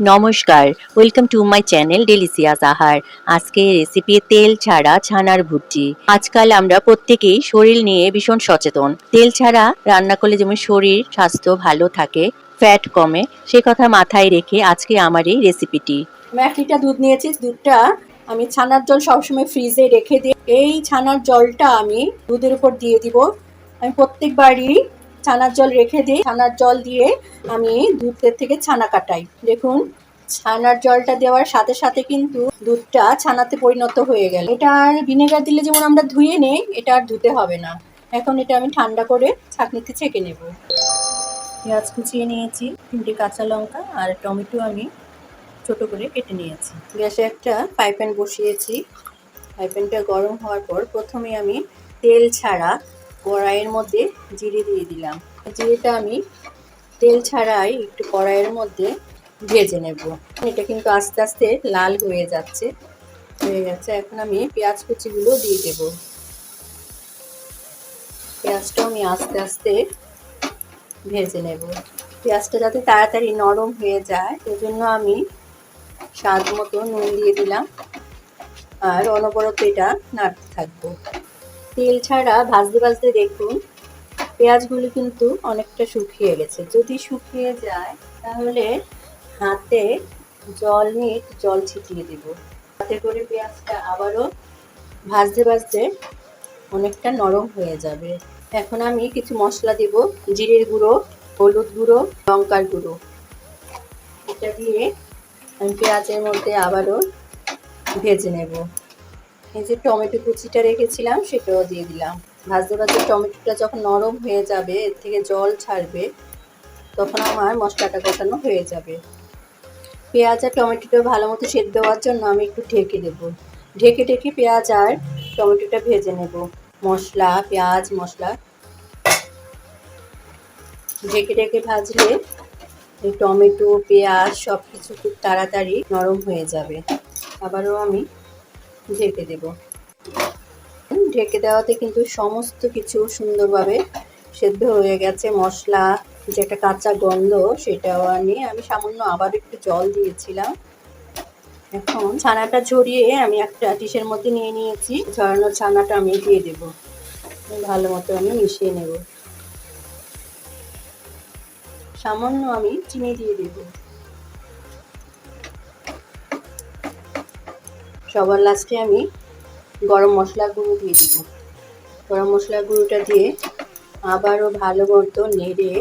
নমস্কার welcome to my channel delicious Ahar আজকে recipe তেল ছাড়া ছানার ভুজি আজকাল আমরা প্রত্যেকেই শরীর নিয়ে ভীষণ সচেতন। তেল ছাড়া রান্না করলে যেমন শরীর, স্বাস্থ্য ভালো থাকে ফ্যাট কমে, সে কথা মাথায় রেখে আজকে আমার এই রেসিপিটি আমি এক লিটার দুধ নিয়েছি, দুধটা আমি ছানার জল সবসময় ফ্রিজে রেখে দিই এই ছানার জলটা আমি দুধের উপর দিয়ে দিব। আমি প্রত্যেকবারই ছানার জল রেখে দিই। ছানার জল দিয়ে আমি দুধের থেকে ছানা কাটাই। দেখুন, ছানার জলটা দেওয়ার সাথে সাথে কিন্তু দুধটা ছানাতে পরিণত হয়ে গেল। এটা আর ভিনেগার দিলে যেমন আমরা ধুয়ে নেই, এটা আর ধুতে হবে না। এখন এটা আমি ঠান্ডা করে ছাঁকনিতে ছেঁকে নেব। পেঁয়াজ কুচিয়ে নিয়েছি, তিনটে কাঁচা লঙ্কা আর টমেটো আমি ছোট করে কেটে নিয়েছি। গ্যাসে একটা ফ্রাই প্যান বসিয়েছি। ফ্রাই প্যানটা গরম হওয়ার পর প্রথমে আমি তেল ছাড়া কড়াইয়ের মধ্যে জিরে দিয়ে দিলাম। জিরেটা আমি তেল ছাড়াই একটু কড়াইয়ের মধ্যে ভেজে নেব। এটা কিন্তু আস্তে আস্তে লাল হয়ে যাচ্ছে। হয়ে গেছে। এখন আমি পেঁয়াজ কুচিগুলো দিয়ে দেব। পেঁয়াজটা আমি আস্তে আস্তে ভেজে নেব। পেঁয়াজটা যাতে তাড়াতাড়ি নরম হয়ে যায় সেজন্য আমি স্বাদ মতো নুন দিয়ে দিলাম। আর অনবরত এটা নাড়তে থাকব। তেল ছাড়া ভাজতে ভাজতে দেখুন, পেঁয়াজগুলো কিন্তু অনেকটা শুকিয়ে গেছে। যদি শুকিয়ে যায়, তাহলে হাতে জল নিয়ে জল ছিটিয়ে দেব। হাতে করে পেঁয়াজটা আবারও ভাজতে ভাজতে অনেকটা নরম হয়ে যাবে। এখন আমি কিছু মশলা দেব, জিরের গুঁড়ো, হলুদ গুঁড়ো, লঙ্কার গুঁড়ো। এটা দিয়ে আমি পেঁয়াজের মধ্যে আবারও ভেজে নেব। এই যে টমেটো কুচিটা রেখেছিলাম, সেটাও দিয়ে দিলাম। ভাজতে ভাজতে টমেটোটা যখন নরম হয়ে যাবে, এর থেকে জল ছাড়বে, তখন আমার মশলাটা কষানো হয়ে যাবে। পেঁয়াজ আর টমেটোটা ভালো মতো সেদ্ধ হওয়ার জন্য আমি একটু ঢেকে দেব। ঢেকে ঢেকে পেঁয়াজ আর টমেটোটা ভেজে নেব। মশলা, পেঁয়াজ, মশলা। ঢেকে ঢেকে ভাজলে এই টমেটো, পেঁয়াজ সব কিছু খুব তাড়াতাড়ি নরম হয়ে যাবে। আবারও আমি ঢেকে দেব। ঢেকে দেওয়াতে কিন্তু সমস্ত কিছু সুন্দরভাবে সেদ্ধ হয়ে গেছে। মশলা, যে একটা কাঁচা গন্ধ, সেটাও নিয়ে আমি সামান্য আবার একটু জল দিয়েছিলাম। এখন ছানাটা ঝরিয়ে আমি একটা ডিশের মধ্যে নিয়ে নিয়েছি। ঝরানো ছানাটা আমি দিয়ে দেব। ভালো মতো আমি মিশিয়ে নেব। সামান্য আমি চিনি দিয়ে দেব। সবার লাস্টে আমি গরম মশলা গুঁড়ো দিয়ে দিব। গরম মশলা গুঁড়োটা দিয়ে আবারও ভালো মতো নেড়ে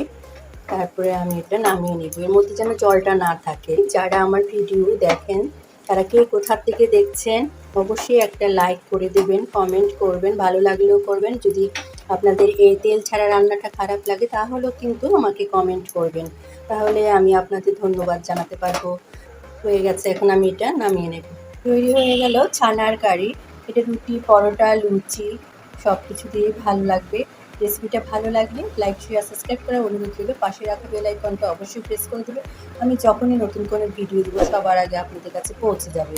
তারপরে আমি এটা নামিয়ে নেব। এর মধ্যে যেন জলটা না থাকে। যারা আমার ভিডিও দেখেন, তারা কে কোথার থেকে দেখছেন, অবশ্যই একটা লাইক করে দেবেন কমেন্ট করবেন, ভালো লাগলেও করবেন। যদি আপনাদের এই তেল ছাড়া রান্নাটা খারাপ লাগে, তাহলেও কিন্তু আমাকে কমেন্ট করবেন। তাহলে আমি আপনাদের ধন্যবাদ জানাতে পারব। হয়ে গেছে, এখন আমি এটা নামিয়ে নেব। তৈরি হয়ে গেল ছানার কারি। এটা রুটি, পরোটা, লুচি সব কিছু দিয়ে ভালো লাগবে। রেসিপিটা ভালো লাগলে লাইক শেয়ার সাবস্ক্রাইব করার অনুরোধ রইল। পাশে রাখা বেল আইকনটা অবশ্যই প্রেস করে দেবে। আমি যখনই নতুন কোনো ভিডিও দেবো, সবার আগে আপনাদের কাছে পৌঁছে যাবে।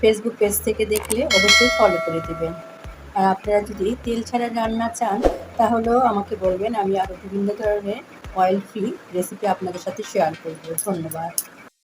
ফেসবুক পেজ থেকে দেখলে অবশ্যই ফলো করে দেবেন। আর আপনারা যদি তেল ছাড়া রান্না চান, তাহলেও আমাকে বলবেন, আমি আরও বিভিন্ন ধরনের অয়েল ফ্রি রেসিপি আপনাদের সাথে শেয়ার করব। ধন্যবাদ।